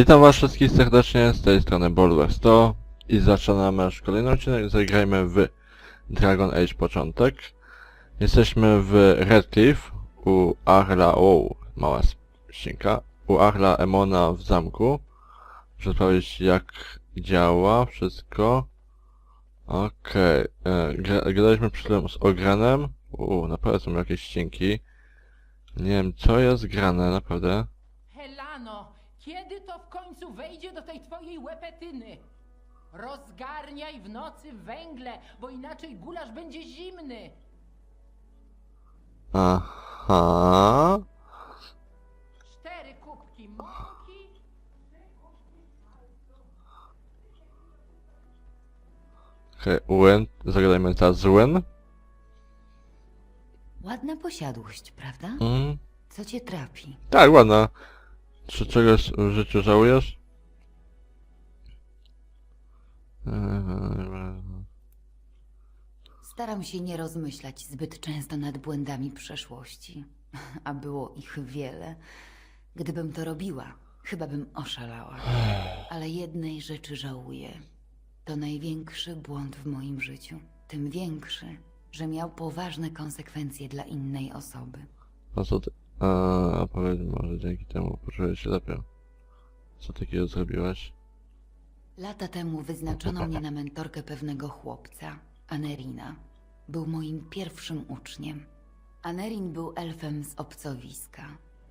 Witam was wszystkich serdecznie, z tej strony Bolwer 100 i zaczynamy już kolejny odcinek, zagrajmy w Dragon Age początek. Jesteśmy w Redcliffe u Arla, o, mała ścinka, u Arla Emona w zamku. Muszę sprawdzić jak działa wszystko. Okej, okay. gra, graliśmy przed chwilą z Ogrenem, u, naprawdę są jakieś ścinki. Nie wiem co jest grane, naprawdę. Kiedy to końcu wejdzie do tej twojej łepetyny? Rozgarniaj w nocy węgle, bo inaczej gulasz będzie zimny. Aha. Cztery kubki mąki. Okej, Uen, zagadajmy teraz z Uen. Ładna posiadłość, prawda? Mm. Co cię trapi? Tak, ładna. Czy czegoś w życiu żałujesz? Staram się nie rozmyślać zbyt często nad błędami przeszłości, a było ich wiele. Gdybym to robiła, chyba bym oszalała. Ale jednej rzeczy żałuję. To największy błąd w moim życiu. Tym większy, że miał poważne konsekwencje dla innej osoby. A co ty... A, powiedz może dzięki temu poczułeś się lepiej. Co takiego zrobiłaś? Lata temu wyznaczono mnie na mentorkę pewnego chłopca, Anerina. Był moim pierwszym uczniem. Anerin był elfem z obcowiska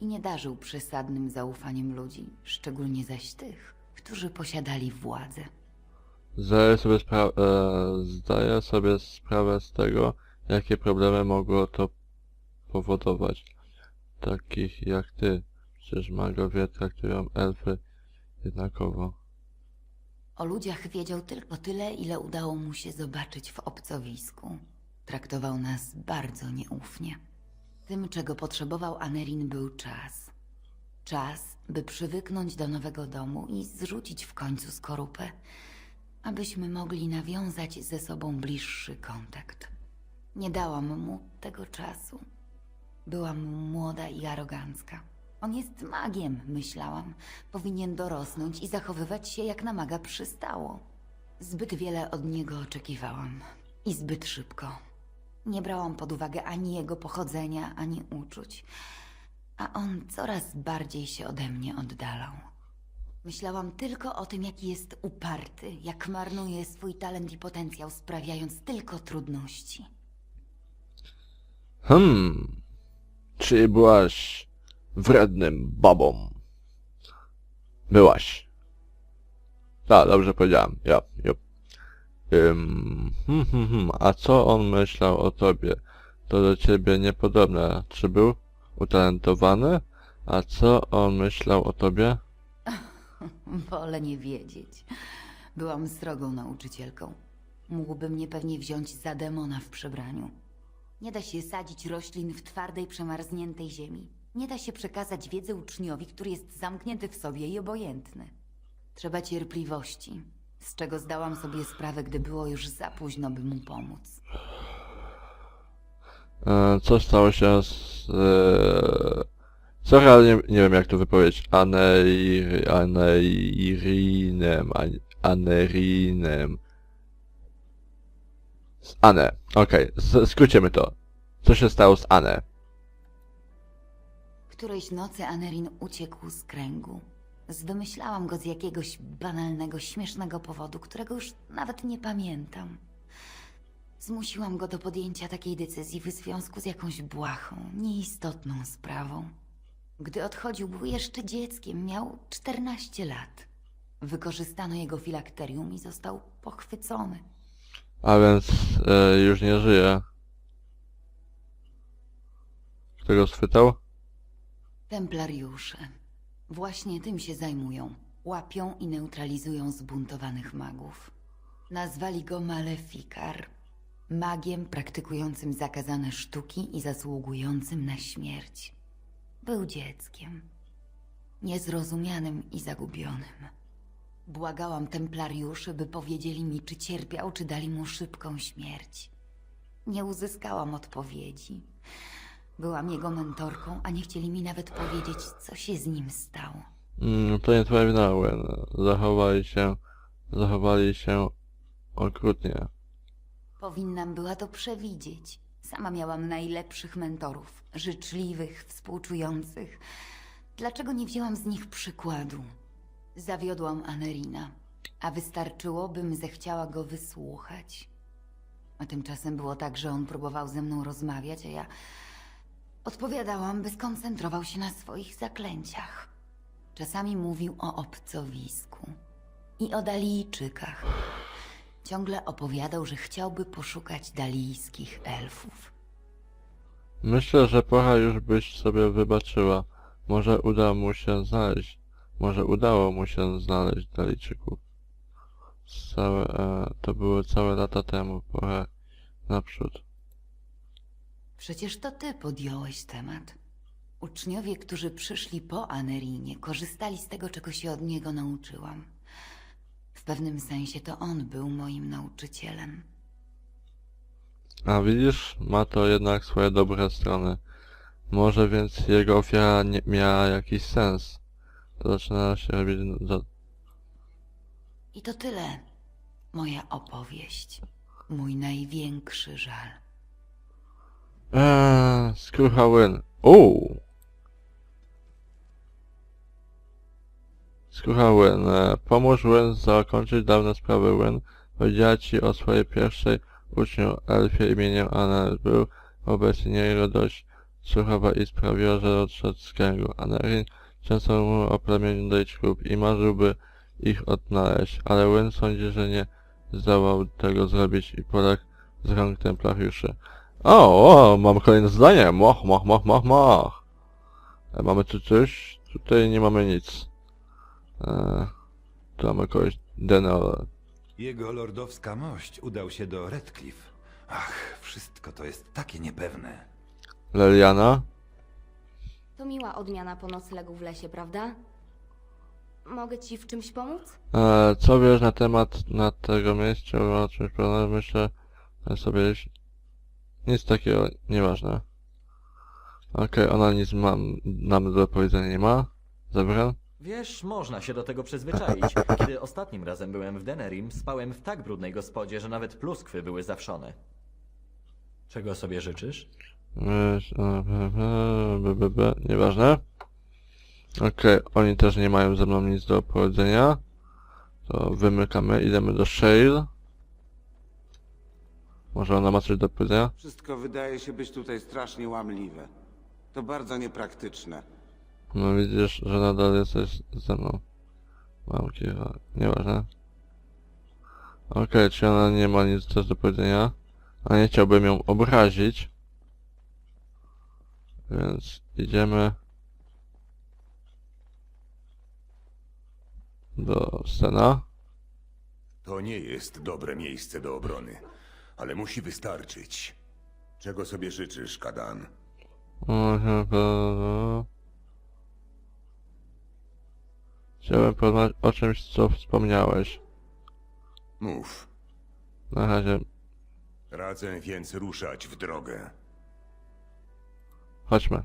i nie darzył przesadnym zaufaniem ludzi, szczególnie zaś tych, którzy posiadali władzę. Zdaję sobie, spra- e, zdaję sobie sprawę z tego, jakie problemy mogło to powodować. Takich jak ty. Przecież magowie traktują elfy jednakowo. O ludziach wiedział tylko tyle, ile udało mu się zobaczyć w obcowisku. Traktował nas bardzo nieufnie. Tym, czego potrzebował Anerin, był czas. Czas, by przywyknąć do nowego domu i zrzucić w końcu skorupę, abyśmy mogli nawiązać ze sobą bliższy kontakt. Nie dałam mu tego czasu. Byłam młoda i arogancka. On jest magiem, myślałam. Powinien dorosnąć i zachowywać się jak na maga przystało. Zbyt wiele od niego oczekiwałam. I zbyt szybko. Nie brałam pod uwagę ani jego pochodzenia, ani uczuć. A on coraz bardziej się ode mnie oddalał. Myślałam tylko o tym, jaki jest uparty, jak marnuje swój talent i potencjał, sprawiając tylko trudności. Hmm. Czy byłaś wrednym babą? Byłaś. Tak, dobrze powiedziałem. Ja, ja. Ym, hmm, hmm, hmm. A co on myślał o tobie? To do ciebie niepodobne. Czy był utalentowany? A co on myślał o tobie? Wolę nie wiedzieć. Byłam srogą nauczycielką. Mógłby mnie pewnie wziąć za demona w przebraniu. Nie da się sadzić roślin w twardej, przemarzniętej ziemi. Nie da się przekazać wiedzy uczniowi, który jest zamknięty w sobie i obojętny. Trzeba cierpliwości, z czego zdałam sobie sprawę, gdy było już za późno, by mu pomóc. E, co stało się z... E, co realnie, nie wiem jak to wypowiedzieć, Aneir, Aneirinem, An-. Z Ane, okej, okay. skrócimy to. Co się stało z Ane? Którejś nocy Anerin uciekł z kręgu. Zwymyślałam go z jakiegoś banalnego, śmiesznego powodu, którego już nawet nie pamiętam. Zmusiłam go do podjęcia takiej decyzji w związku z jakąś błahą, nieistotną sprawą. Gdy odchodził, był jeszcze dzieckiem, miał 14 lat. Wykorzystano jego filakterium i został pochwycony. A więc e, już nie żyje. Kto go schwytał? Templariusze. Właśnie tym się zajmują. Łapią i neutralizują zbuntowanych magów. Nazwali go Malefikar. Magiem praktykującym zakazane sztuki i zasługującym na śmierć. Był dzieckiem. Niezrozumianym i zagubionym. Błagałam templariuszy, by powiedzieli mi, czy cierpiał, czy dali mu szybką śmierć. Nie uzyskałam odpowiedzi. Byłam jego mentorką, a nie chcieli mi nawet powiedzieć, co się z nim stało. Mm, to wina, Wen. Zachowali się... Zachowali się... okrutnie. Powinnam była to przewidzieć. Sama miałam najlepszych mentorów, życzliwych, współczujących. Dlaczego nie wzięłam z nich przykładu? Zawiodłam Anerina, a wystarczyło, bym zechciała go wysłuchać. A tymczasem było tak, że on próbował ze mną rozmawiać, a ja odpowiadałam, by skoncentrował się na swoich zaklęciach. Czasami mówił o obcowisku i o Dalijczykach. Ciągle opowiadał, że chciałby poszukać dalijskich elfów. Myślę, że pora już byś sobie wybaczyła. Może uda mu się znaleźć. Może udało mu się znaleźć Dalijczyków. Całe, e, to były całe lata temu. Pora naprzód. Przecież to ty podjąłeś temat. Uczniowie, którzy przyszli po Anerinie, korzystali z tego, czego się od niego nauczyłam. W pewnym sensie to on był moim nauczycielem. A widzisz, ma to jednak swoje dobre strony. Może więc jego ofiara nie miała jakiś sens. Zaczyna się robić... Za... I to tyle. Moja opowieść. Mój największy żal. Eee, skrucha Łyn. Uuu! Skrucha Łyn. E, pomóż Łyn zakończyć dawne sprawy Łyn. Powiedziała ci o swojej pierwszej uczniu Elfie imieniem Anel. Był wobec niego dość suchowa i sprawiła, że odszedł z kręgu. Anerin często mówił o plemieniu Dejczków i marzyłby ich odnaleźć, ale Łyn sądzi, że nie zdołał tego zrobić i poległ z rąk templariuszy. O, o, mam kolejne zdanie. Moch, moch, moch, moch, moch. E, mamy tu coś? Tutaj nie mamy nic. E, tu mamy kogoś. Denol. Jego lordowska mość udał się do Redcliffe. Ach, wszystko to jest takie niepewne. Leliana. Miła odmiana po noclegu w lesie, prawda? Mogę ci w czymś pomóc? E, co wiesz na temat na tego miejsca? O czymś? Myślę sobie nic takiego, nieważne. Okej, ona nic mam, nam do powiedzenia nie ma. Zabran? Wiesz, można się do tego przyzwyczaić. Kiedy ostatnim razem byłem w Denerim, spałem w tak brudnej gospodzie, że nawet pluskwy były zawszone. Czego sobie życzysz? Nieważne. Okej, oni też nie mają ze mną nic do powiedzenia. To wymykamy, idziemy do Shale. Może ona ma coś do powiedzenia? Wszystko wydaje się być tutaj strasznie łamliwe. To bardzo niepraktyczne. No widzisz, że nadal jesteś ze mną. Mam kilka, nieważne. Okej, czy ona nie ma nic też do powiedzenia? A nie chciałbym ją obrazić. Więc idziemy do Stena. To nie jest dobre miejsce do obrony, ale musi wystarczyć. Czego sobie życzysz, Kadan? Chciałem porozmawiać o czymś, co wspomniałeś. Mów. Na razie, Radzę więc ruszać w drogę. Chodźmy.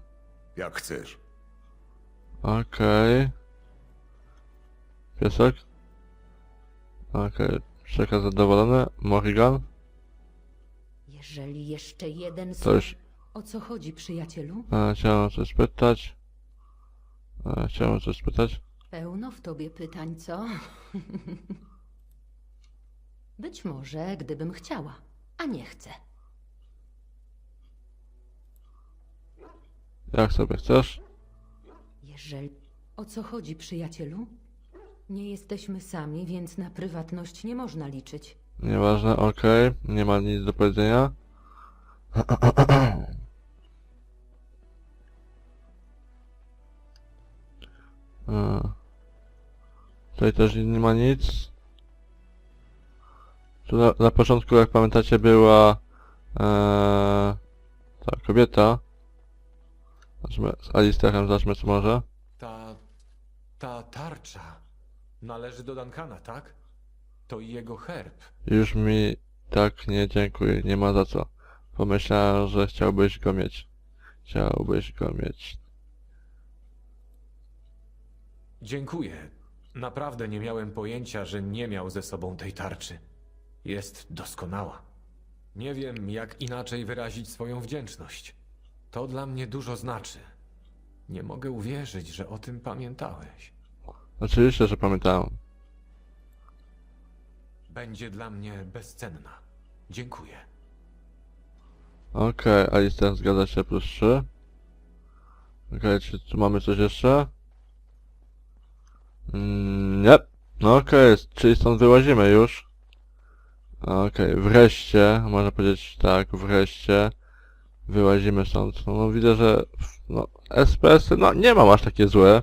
Jak chcesz. Okej. Piesek? Okej, przekaz zadowolony. Morrigan? Jeżeli jeszcze jeden To już O co chodzi, przyjacielu? e, chciałem coś spytać. E, chciałem coś spytać. Pełno w tobie pytań, co? Być może, gdybym chciała, a nie chcę. Jak sobie chcesz? Jeżeli... O co chodzi, przyjacielu? Nie jesteśmy sami, więc na prywatność nie można liczyć. Nieważne, okej. Nie ma nic do powiedzenia. E, Tutaj też nie ma nic. Tu na, na początku, jak pamiętacie, była e, ta kobieta. Zobaczmy, z Alisterem zobaczmy co może. Ta... ta tarcza należy do Duncana, tak? To jego herb. Już mi tak nie dziękuję, nie ma za co. Pomyślałem, że chciałbyś go mieć. Chciałbyś go mieć. Dziękuję. Naprawdę nie miałem pojęcia, że nie miał ze sobą tej tarczy. Jest doskonała. Nie wiem, jak inaczej wyrazić swoją wdzięczność. To dla mnie dużo znaczy. Nie mogę uwierzyć, że o tym pamiętałeś. Oczywiście, że pamiętałem. Będzie dla mnie bezcenna. Dziękuję. Okej, Alistair zgadza się plus 3. Okej, czy tu mamy coś jeszcze? Mm, nie. No okej, czyli stąd wyłazimy już. Okej, wreszcie, można powiedzieć tak, wreszcie wyłazimy stąd. No, no widzę, że no, SPS-y, no nie mam aż takie złe.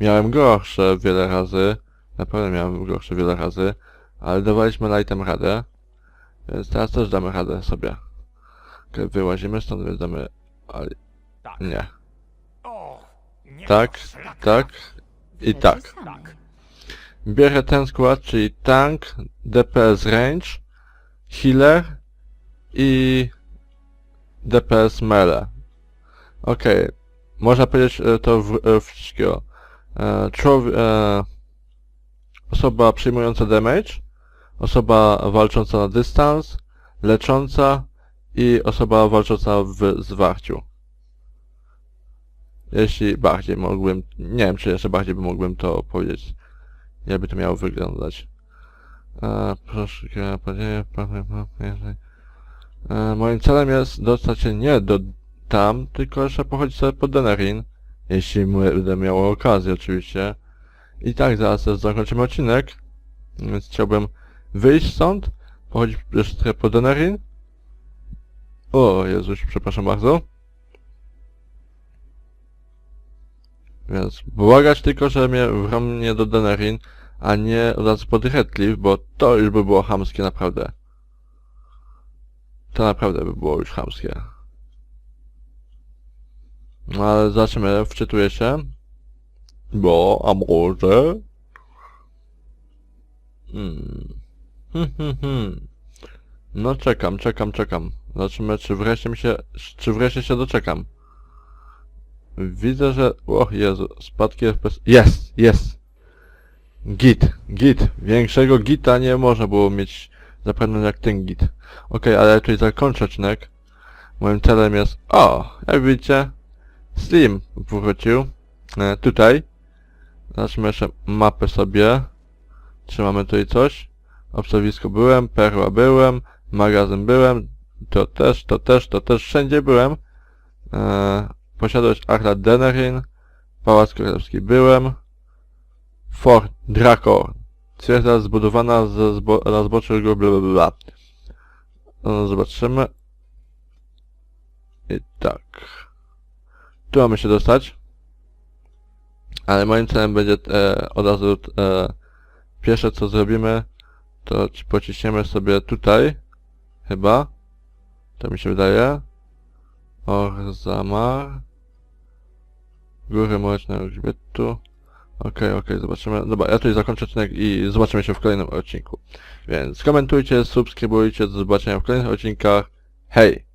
Miałem gorsze wiele razy. Naprawdę miałem gorsze wiele razy. Ale dawaliśmy lightem radę. Więc teraz też damy radę sobie. Wyłazimy stąd, więc damy... Ali... Nie. Tak, tak i tak. sami. Bierę ten skład, czyli tank, DPS range, healer i DPS melee. Okej, można powiedzieć e, to w, e, wszystkiego. E, człowiek, e, osoba przyjmująca damage, osoba walcząca na dystans, lecząca i osoba walcząca w zwarciu. Jeśli bardziej mógłbym, nie wiem czy jeszcze bardziej by mógłbym to powiedzieć, jakby to miało wyglądać. E, proszę, e, moim celem jest dostać się nie do tam, tylko jeszcze pochodzić sobie po Denerin, jeśli będę miał okazję oczywiście. I tak, zaraz też zakończymy odcinek, więc chciałbym wyjść stąd, pochodzić jeszcze trochę po Denerin. O, Jezuś, przepraszam bardzo. Więc błagać tylko, że mnie wrą mnie do Denerin, a nie od razu pod Redcliffe, bo to już by było chamskie naprawdę. To naprawdę by było już chamskie. No ale zobaczymy, wczytuję się. Bo, a może... Hmm. Hmm, hmm, hmm. No czekam, czekam, czekam. Zobaczymy, czy wreszcie mi się, czy wreszcie się doczekam. Widzę, że... O Jezu, spadki FPS... Jest! Jest! Git, git. Większego gita nie można było mieć zapewne jak ten git. Okej, ale tutaj zakończę odcinek. Moim celem jest... O! Jak widzicie, Slim wrócił. E, tutaj. Zobaczmy jeszcze mapę sobie. Czy mamy tutaj coś? Obserwisko byłem, perła byłem, magazyn byłem, to też, to też, to też, wszędzie byłem. E, posiadłość Arla Denerin, Pałac Królewski byłem, Fort Draco, twierdza zbudowana ze zbo na zboczu bla bla bla. No, zobaczymy. I tak. Tu mamy się dostać. Ale moim celem będzie e, od razu e, pierwsze co zrobimy, to ci- pociśniemy sobie tutaj, chyba. To mi się wydaje. Orzamar. Góry Mrocznego Grzbietu. Okej, okej, zobaczymy. Dobra, ja tutaj zakończę odcinek i zobaczymy się w kolejnym odcinku. Więc komentujcie, subskrybujcie, do zobaczenia w kolejnych odcinkach. Hej!